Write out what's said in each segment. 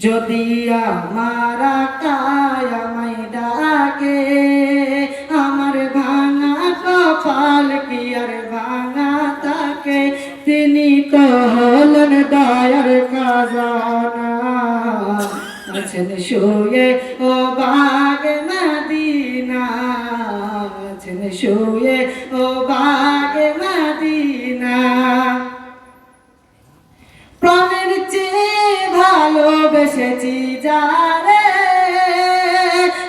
যদি আমার কায়ামাই ডাকে, আমার ভাঙা কপাল কি আর ভাঙা তাকে? তিনি তো হলেন দয়ার খাজানা। আছেন শুয়ে, ও বাগ মদিনা। আছেন শুয়ে, ও বাগ মদিনা। ভালোবেসেছি যারে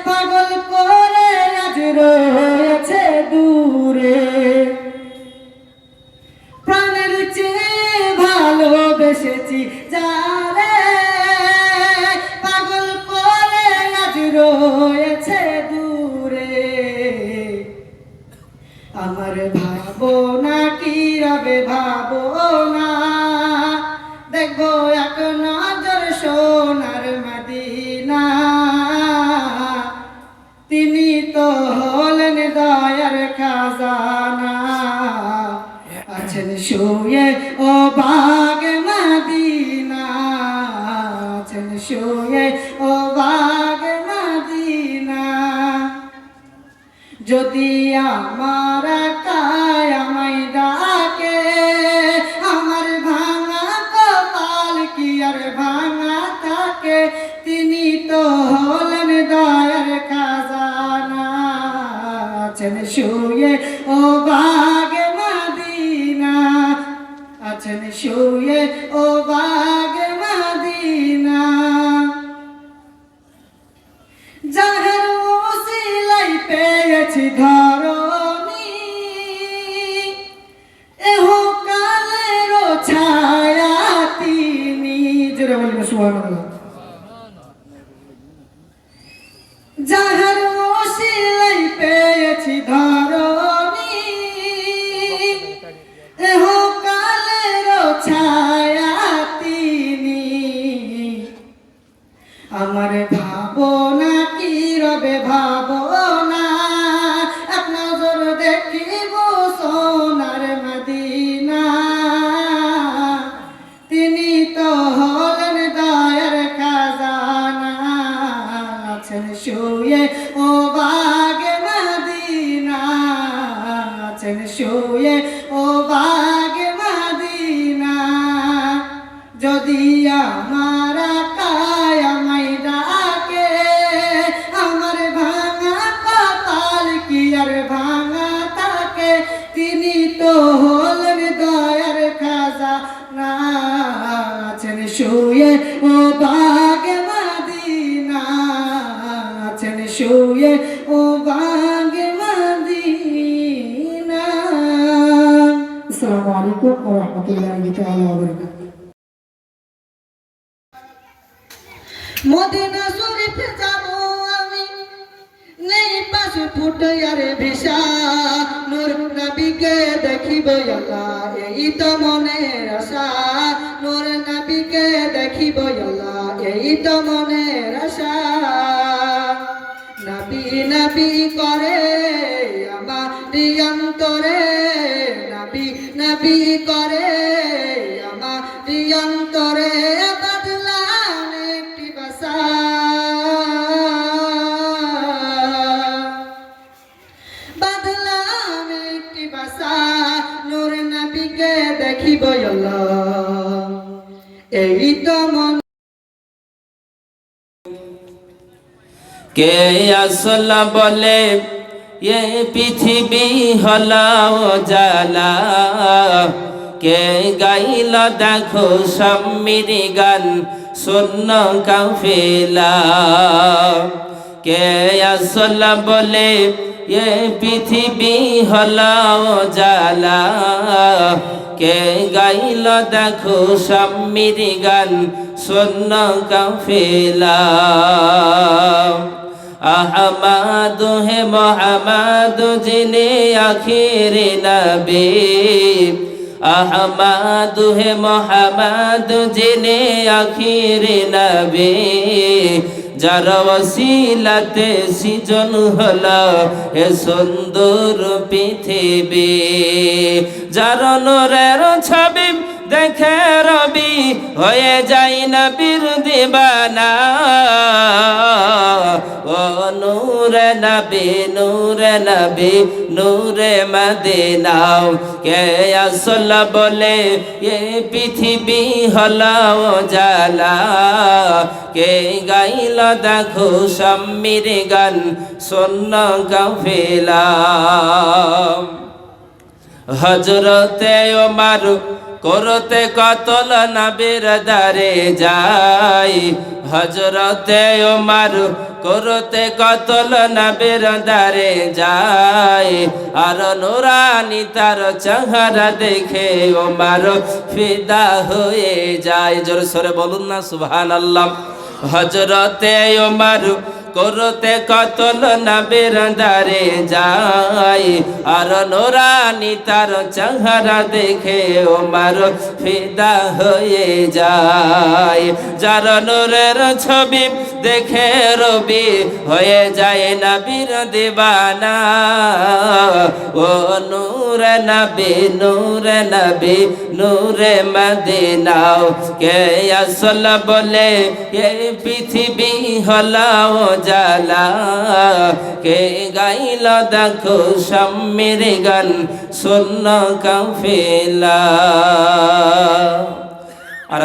পাগল করে আজ শুয়ে ও বাগ মদিনা শুয়ে শুয়ে আসসালামু আলাইকুম ওয়া রাহমাতুল্লাহি তাআলা ওয়া মদিনা যাব আমি নেই পাশে ফুটে নূর নবীকে দেখিব এই তো মনের আশা নূর নবীকে দেখিব এই তো মনের আশা নবী নবী করে আমার অন্তরে নবী করে, আমার অন্তরে বদলান একটি বাসা। বদলান একটি বাসা, নূর নবীকে দেখিব এই তো মন কে আসল বলে এ পৃথিবী হল জালা কে গাইল, দেখো সম্মির গান, শূন্য কাফেলা। কে আসল বলে, এ পৃথিবী হল জালা কে গাইল, দেখো সম্মির গান, শূন্য কাফেলা। আহমাদ, হে মহামাদ যিনি আখির নবী। আহমাদ, হে মহামাদ যিনি আখির নবী। যার ওসিলাতে সিজন হল এ সুন্দর পৃথিবী। যার নরের ছবি দেখে রবি হয়ে যাই না বীর দিবানা। ও নূরে নবী নূরে নবী, নূরে মদিনাও। কে আসল বলে, এ পৃথিবী হলো জালা কে গাইল দেখো সম্মির গান শূন্য কাফেলা হজরতে ওমার করতে কতল নবীর দারে যাই? হজরতে ওমার করতে কতল নবীর দারে যাই? আর নুরানি তার চেহারা দেখে ওমার ফিদা হয়ে যায়। জোর সরে বলুন না সুবহান আল্লাহ হজরতে ওমার করতে কতল নবীর দারে যাই আর নোরানি তার চেহারা দেখে ও ওমার ফিদা হয়ে যায়। যার নূরের ছবি দেখে রবি হয়ে যায় নবীর দিবানা। ও নূরে নবী নূরে নবী, নূরে মদিনাও। কে আসল বলে এই পৃথিবী হলাও জালা কে গাইল দেখো সম্মির গান শূন্য কাফেলা আর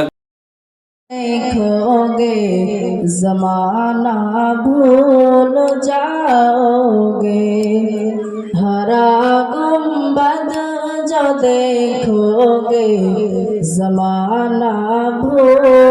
देखोगे जमाना भूल जाओगे हरा गुम्बद जो देखोगे जमाना भूल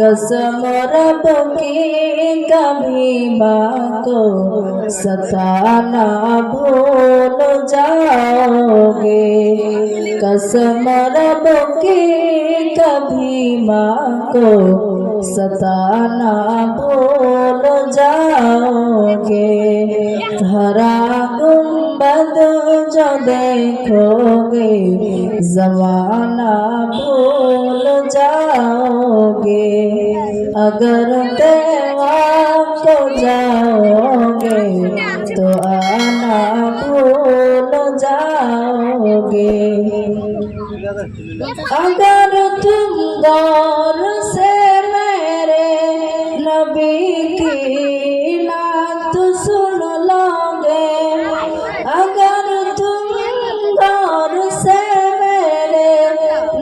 कसम रब की कभी माँ को सताना भूल जाओगे कसम रब की कभी माँ को सताना भूल जाओगे हरा गुम्बद जो देखोगे जमाना भूल जाओगे अगर तेरा को जाओगे तो आना भूल जाओगे अगर तुम गौर से मेरे नबी की नात सुन लोगे अगर तुम गौर से मेरे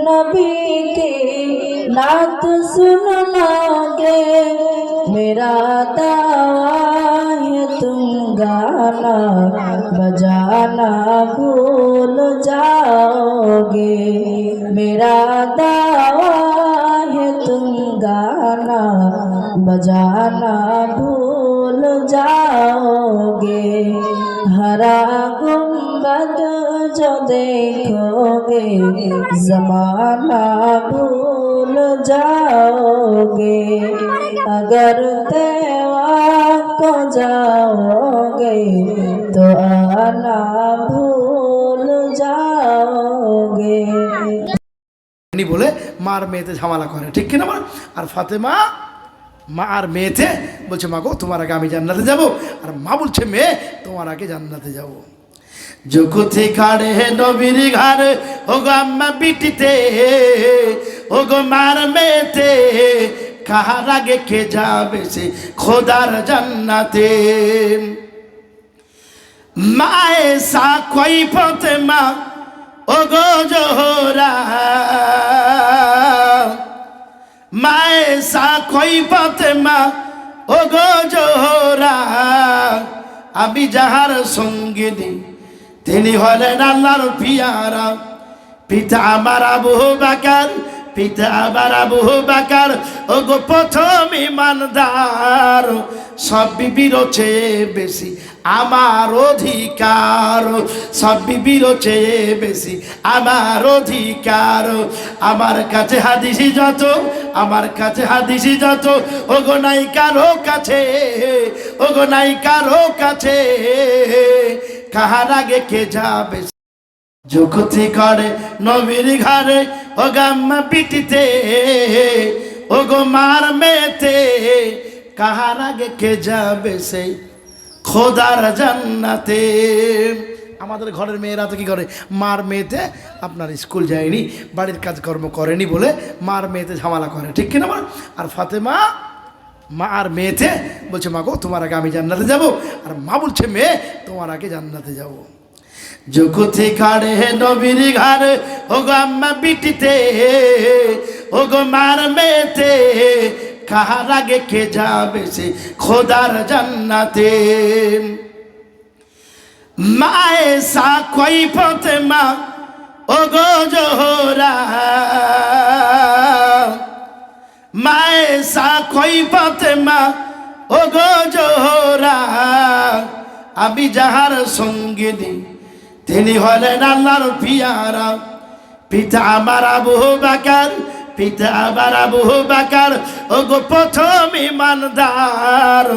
नबी की नात सुन दावा है तुम गाना बजाना भूल जाओगे हरा गुम्बद जो देखोगे जमाना भूल जाओगे अगर तेवा को जाओगे तो आना নি বলে মার মেয়েতে ঝামেলা করে ঠিক কিনা বল? আর ফাতেমা, মা আর মেয়েতে বলছে, মা গো, তোমার আগে আমি জান্নাতে যাব। আর মা বলছে, মেয়ে, তোমার আগে জান্নাতে যাব। জগতে কাড়ে নবীর ঘরে ও গো আম্মা বিটিতে ও গো মার মেয়েতে, কাহার আগে কে যাবে সে খোদার জান্নাতে? মায়ে সা কই পথে মা ও গো জোহরা, মায়ে সা কই পথে মা? ও গো জোহরা, আমি যাহার সঙ্গিনী, তিনি হলেন আল্লাহর পিয়ারা। পিতা আমার আবু বাকার, পিতা আমার আবু বাকার ও গো প্রথম ইমানদার। সব বিবির চেয়ে বেশি আমার অধিকার। সব বিবির চেয়ে বেশি আমার অধিকার। আমার কাছে হাদিসি যত, আমার কাছে হাদিসি যত। ওগো নাই কারও কাছে, ওগো নাই কারও কাছে। কাহার আগে কে যাবে? যুক্তি করে নবীর ঘরে ও গাম্মা পিটিতে ও গো মার মেতে কাহার আগে কে যাবে সেই খোদার জান্নাতে। আমাদের ঘরের মেয়েরা তো কি করে? মার মেয়েতে আপনার স্কুল যায়নি, বাড়ির কাজকর্ম করেনি বলে মার মেয়েতে ঝামেলা করে, ঠিক কিনা বল? আর ফাতেমা মা আর মেয়েতে বলছে, মা গো, তোমার আগে আমি জান্নাতে যাব, আর মা বলছে, মেয়ে, তোমার আগে জান্নাতে যাব। জগতে কাড়ে নবীর ঘরে ও গো আম্মা বিটিতে ও গো মার মেতে কাহার আগে কে যাবে সে? খোদার জান্নাতে। মায়ে সা কই পথে মা? ও গো জোহরা। মায়ে সা কই পথে মা? ও গো জোহরা। আমি যাহার সঙ্গিনী, তিনি হলেন আল্লাহর পিয়ারা। পিতা আমার আবু বাকার পিতা আমার আবু বাকার ও গো প্রথম ইমানদার।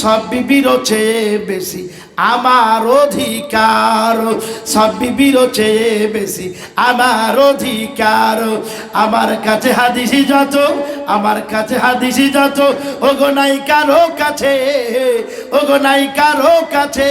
সব বিবির চেয়ে বেশি আমার অধিকার। সব বিবির চেয়ে বেশি আমার অধিকার। আমার কাছে হাদিসি যত, আমার কাছে হাদিসি যত ও গো নাই কারও কাছে ও গো নাই কারও কাছে।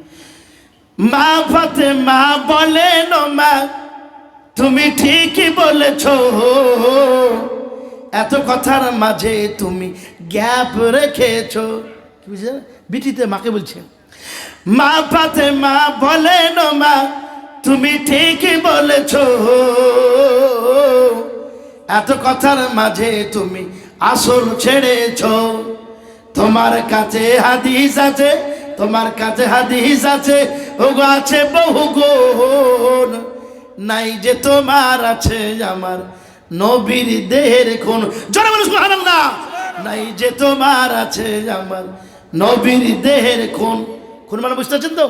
মা ফাতেমা বলেন মা, তুমি ঠিকই বলেছ। এত কথার মাঝে তুমি গ্যাপ রেখেছ। বুঝলেন বিটিতে মাকে বলছে মা পাতে মা বলেন মা, তুমি ঠিকই বলেছ। এত কথার মাঝে তুমি আসল ছেড়েছ। তোমার কাছে হাদিস আছে তোমার কাছে হাদিস আছে, ওগো আছে বহু গুণ। নাই যে তোমার আছে আমার নবীর দেহের খুন। জোরে বলো সুবহানাল্লাহ। নাই যে তোমার আছে আমার নবীর দেহের খুন। খুন মানে বুঝতে পারছেন তো?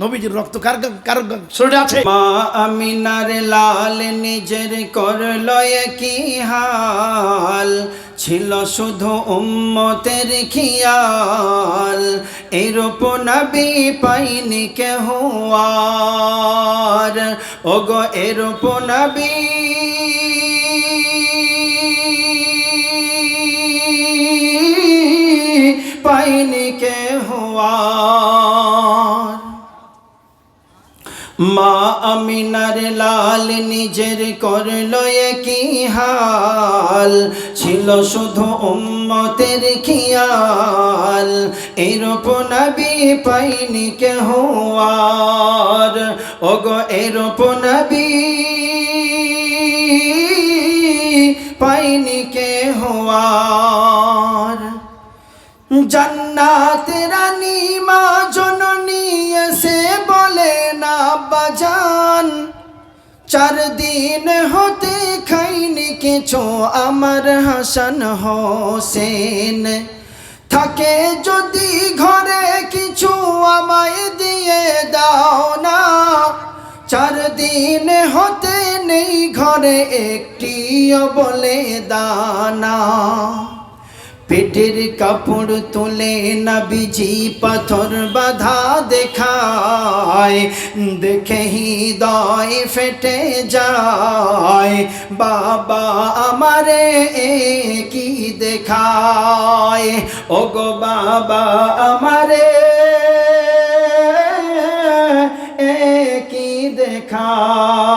নবীজির রক্ত কার কার শরীরে আছে? মা আমিনার লাল নিজের করল কি হাল। ছিল শুধু উম্মতের খিয়াল, এরূপ নবী পাইনি কেহ আর। ওগো, এরূপ নবী। পাইনি কেহ আর। মা আমিনার লাল নিজের করল কি হাল, ছিল শুধু উম্মতের খিয়াল। এরূপ নবী পাইনি কেহ আর। ওগো, এরূপ নবী পাইনি কেহ আর। জান্নাত রানী চার দিন হতে খাইনি কিছু, আমার হাসান হোসেন। থাকে যদি ঘরে কিছু আমায় দিয়ে দাও না, চার দিন হতে নেই ঘরে একটিও বলে দানা পেটের কাপড় তুলে নবীজি পাথর বাধা দেখায়, দেখে হৃদয় ফেটে যায়। বাবা আমারে কি দেখায় ও গো বাবা আমারে কি দেখায়।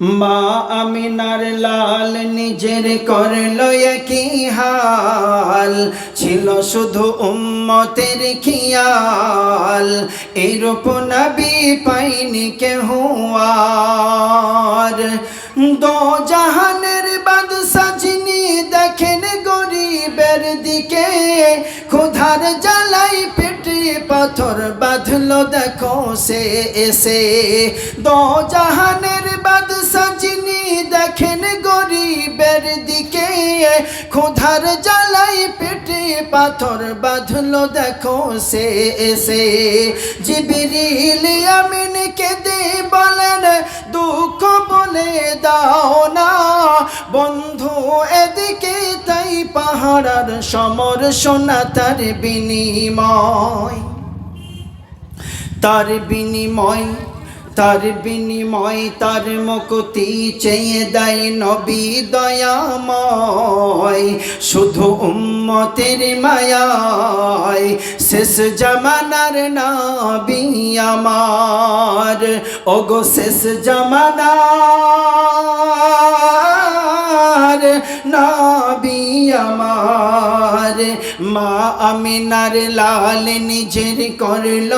মা আমিনার লাল নিজের করল কি হাল। ছিল শুধু উম্মতের খিয়াল। এরূপ নবী পাইনি কেহ আর। দো জাহানের বাদশা যিনি দেখেন গরিবের দিকে, ক্ষুধার পেটে পাথর বাঁধলো, দেখো সে এসে। দো জাহানের বাদশা যিনি দেখেন গরিবের দিকে, ক্ষুধার জ্বালাই পেটে পাথর বাঁধলো, দেখো সে এসে। জিবিরিল আমিনকে দে বলেন, দুঃখ বলে দাও না। বন্ধু, এদিকে তাই পাহাড়ার সমর সোনা তার বিনিময়। তার বিনিময় তার বিনিময়, তার মুক্তি চেয়ে দেয় নবী দয়াময়। শুধু উম্মতের মায়ায় শেষ জামানার নবী আমার। ওগো শেষ জামানার নবী আমার। মা আমিনার লাল নিজের করল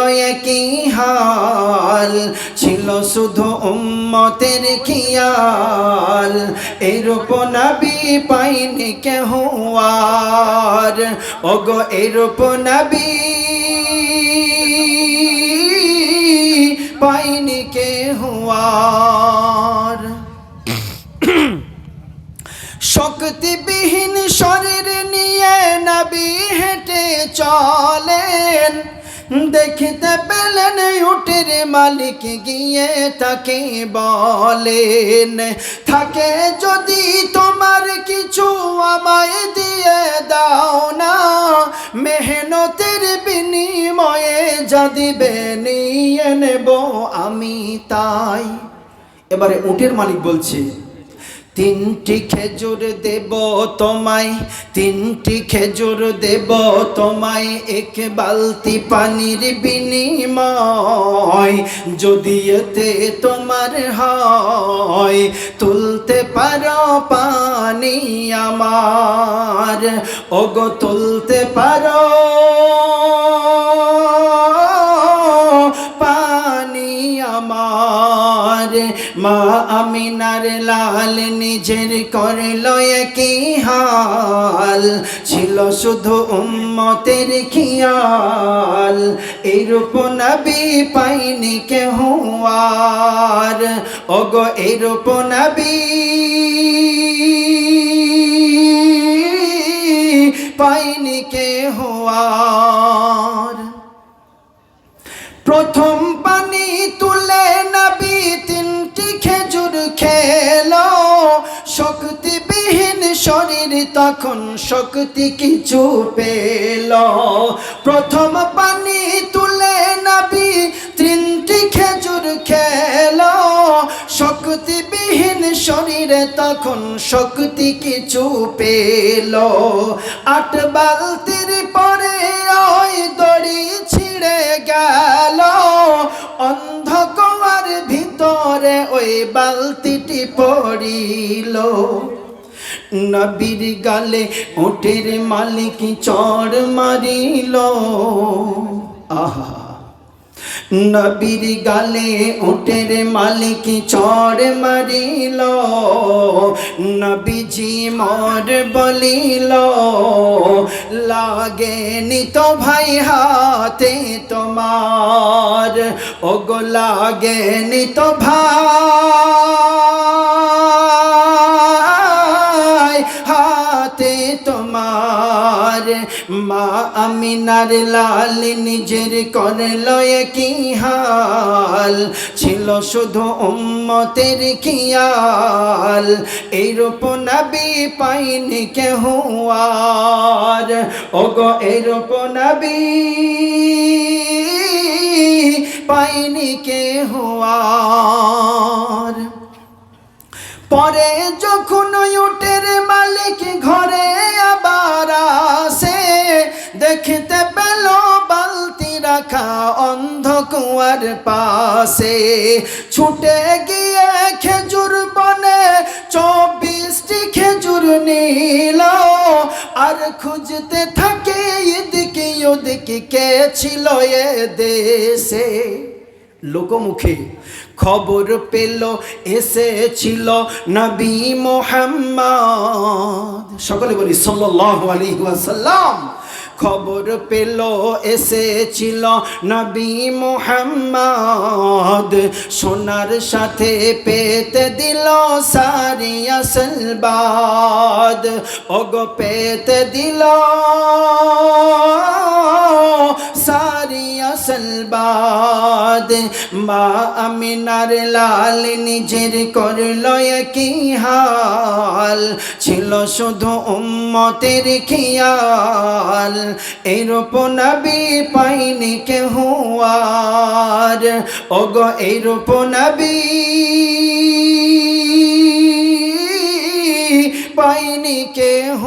কি হাল, ছিল শুধু উম্মতের খিয়াল। এরূপ নবী পাইনি কেহ আর। ওগো, এরূপ নবী পাইনি কেহ আর। শক্তিবিহীন শরীর নিয়ে নবী হেঁটে চলেন। দেখিতে পেলেন উটের মালিক গিয়ে তাকে বলেন, থাকে যদি তোমার কিছু আমায় দিয়ে দাও না, মেহনতের বিনিময়ে যা দিবে নিয়ে নেব আমি তাই। এবারে উটের মালিক বলছে তিনটি খেজুর দেব তোমায়, তিনটি খেজুর দেব তোমায়, এক বালতি পানির বিনিময়। যদি এতে তোমার হয়, তুলতে পারো পানি আমার। ওগো, তুলতে পারো মা আমিনার লাল নিজের করল কি হাল। ছিল শুধু উম্মতের খিয়াল। এরূপ নবী পাইনি কেহ আর। ওগো, এরূপ নবী পাইনি কেহ আর। শক্তিবিহীন শরীর তখন শক্তি কিছু পেল। প্রথম পানি তুলে নাবি তিনটি খেজুর খেল। শক্তিবিহীন শরীরে তখন শক্তি কিছু পেল। আট বালতির পরে ওই দড়ি ছিঁড়ে গেল। অন্ধকার ভিতরে ওই বালতিটি পড়িল। নবীর গালে ওটের মালিক চড় মারিল। আহা। নবীর গালে ওটের মালিক চড় মারিল। নবীজি মর বলিল, লাগে নিত ভাই হাতে তোমার। ওগো, লাগে নিত ভাই তোমার মা আমিনার লাল নিজের করল কি হাল? ছিল শুধু উম্মতের খিয়াল। এইরূপ নবী পাইনি কেহ আর। ওগো, এইরূপ নবী পাইনি কেহ আর। পরে যখন উটের মালিক ঘরে কুয়ার পাশে ছুটে গিয়ে খেজুর বনে চব্বিশটি খেজুর নিল। আর খুঁজতে থাকে এদিকে ওদিকে কে ছিল এ দেশে। লোকমুখে খবর পেল, এসেছিল নবী মোহাম্মদ। সকলে বলি, সাল্লাল্লাহু আলাইহি ওয়াসাল্লাম। খবর পেল, এসেছিল নবী মোহাম্মদ। সোনার সাথে পেতে দিল সারি আসলবাদ ওগ পেতে দিল সারি আসলবাদ মা আমিনার লাল নিজের করল কি হাল। ছিল শুধু উম্মতের খিয়াল। এইরূপ নবী পাইনি কেহ আর। ওগো এইরূপ নবী পাইনি কেহ